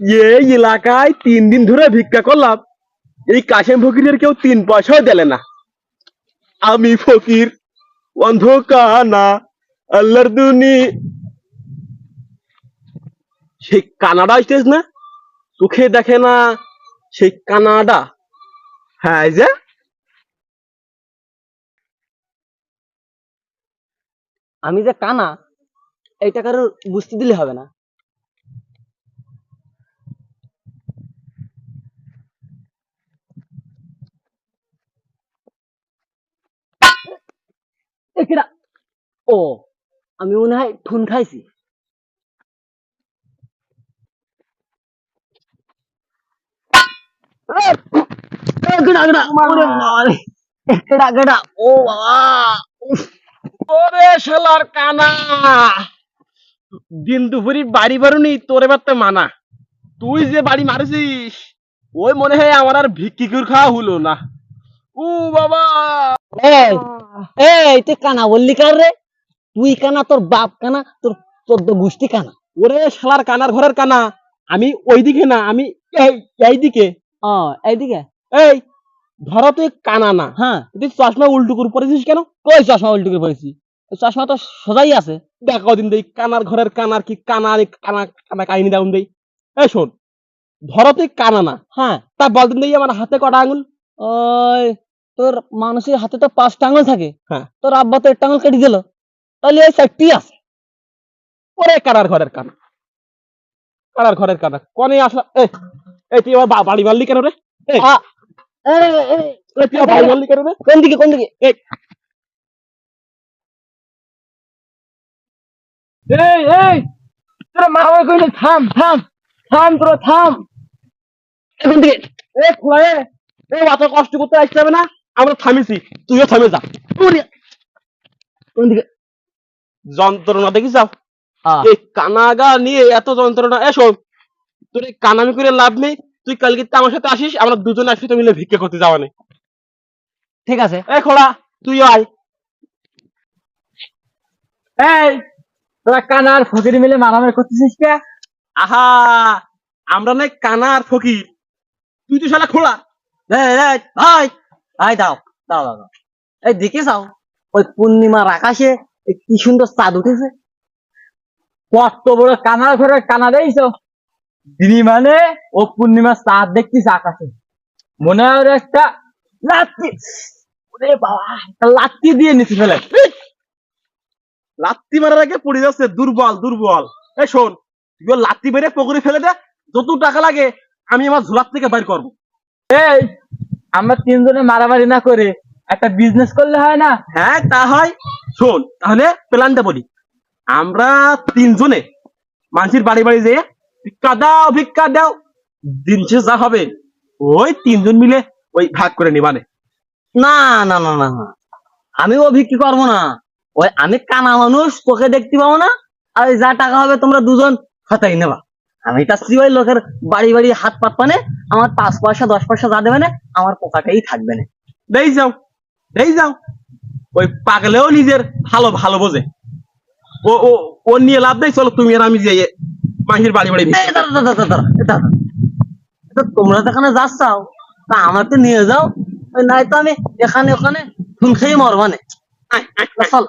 এই এলাকায় তিন দিন ধরে ভিক্ষা করলাম। এই কাশেম ফকিরের কেউ তিন পয়সাও দিলে না। আমি ফকির অন্ধকানা আল্লাহর দুনি। সেই কানাডা স্টেজ না? চোখে দেখে না সেই কানাডা। হ্যাঁ যে। আমি যে কানা, এইটা কারোর বুঝতে দিলে হবে না এ কিরা? ও আমি মনে হয় ঠুন খাইছি। এ, এ, গেডা, গেডা, ওরে বাবারে। গেডা, গেডা, ও বাবা ওরে শালার কানা। দিন দুপুরি বাড়ি বারুনি তোর মানা। তুই যে বাড়ি মারিছিস ওই মনে হয় আমার আর ভিক্ষি করে খাওয়া হলো না। ও বাবা। এই তুই কানা বললি কার রে? তুই কানা তোর বাপ কানা তোর চোদ্দ গোষ্ঠী কানা। ওরে শালার কানার ঘরের কানা। আমি ওইদিকে না আমি এই এইদিকে। ও এইদিকে? এই ধরো তুই কানা না। হ্যাঁ। তুই চশমা উল্টো করে পড়েছিস কেন? কই চশমা উল্টো করে পড়েছি চশমা তো সোজাই আছে। দেখ কদিন দেই কানার ঘরের কানার কি কানা কানা কানা কাহিনী দেউন দেই। এই শোন ধরো তুই কানা না। হ্যাঁ। তা বলদিন দেই আমার হাতে কটা আঙুল। ওই তোর মানুষের হাতে তো পাঁচটা আঙুল থাকে। হ্যাঁ। তোর আব্বা তো একটা আঙুল কেটে দিল। তাহলে এই চারটি আছে। ওরে কানার ঘরের কানা। কানার ঘরের কানা। কনে আসলা? এই এই তুই আমার বাড়ি মারলি কেন রে? এই, আ, এই, এই, এই, তুই বাড়ি মারলি কেন রে? কোন দিকে কোন দিকে? এই। এই এই তোর মা কইলে থাম থাম থাম তোর থাম। এখন দিকে? এ খোলা এ অত কষ্ট করতে আসতে হবে না। আমরা থামিছি তুইও থামে যা। কোন দিকে? যন্ত্রণা দেখি যাও এই কানাগা নিয়ে এত যন্ত্রণা এসো তোর এই কানামি করে লাভ নেই তুই কালকে তো আমার সাথে আসিস আমরা দুজনে একসাথে মিলে ভিক্ষা করতে যাওয়া নেই। ঠিক আছে। এ খোলা তুইও আয়। এই তোরা কানার ফকির মিলে মারামারি করতেছিস কে? আহা আমরা নাই কানা আর ফকির। তুই তো শালা খোলা ভাই। ভাই দাও দাও দাও। এই দেখে যাও ওই পূর্ণিমার আকাশে কি সুন্দর চাঁদ উঠেছে। কত বড় কানার ঘরে কানা দেখছ দিনী মানে ও পূর্ণিমার চাঁদ দেখতিস আকাশে। মনে হয় একটা লাত্তি। ওরে বাবা একটা লাত্তি দিয়ে নিতে ফেলে। লাত্তি মারার আগে পড়ে যাচ্ছে দুর্বল দুর্বল। এই শোন তুই লাত্তি মেরে পকড়ে ফেলে দে যত টাকা লাগে আমি আমার ঝোলার থেকে বাইর করব। এই আমরা তিনজনে মারামারি না করে একটা বিজনেস করলে হয় না? হ্যাঁ তা হয়। শোন তাহলে প্ল্যানটা বলি। আমরা তিনজনে মানুষের বাড়ি বাড়ি যেয়ে ভিক্ষা দাও ভিক্ষা দাও। দিন শেষ যা হবে ওই তিনজন মিলে ওই ভাগ করে নিবানে। না না না না না। আমি ও বিক্রি করব না। ওই আমি কানা মানুষ তোকে দেখতে পাবো না। আর ওই যা টাকা হবে তোমরা দুজন খাতাই নেবা। আমি তার স্ত্রী ওই লোকের বাড়ি বাড়ি হাত পাত পানে আমার পাঁচ পয়সা দশ পয়সা যা দেবে না আমার পোকাটাই থাকবে না। দেই যাও। দেই যাও। ওই পাগলেও নিজের ভালো ভালো বোঝে। ও ও ও নিয়ে লাভ দেয় চলো তুমি আর আমি যে মাহির বাড়ি বাড়ি। এটা তোমরা তো এখানে যাচ্ছাও তা আমার তো নিয়ে যাও। নাই তো আমি এখানে, ওখানে। খুন খেয়ে মরবানে চল।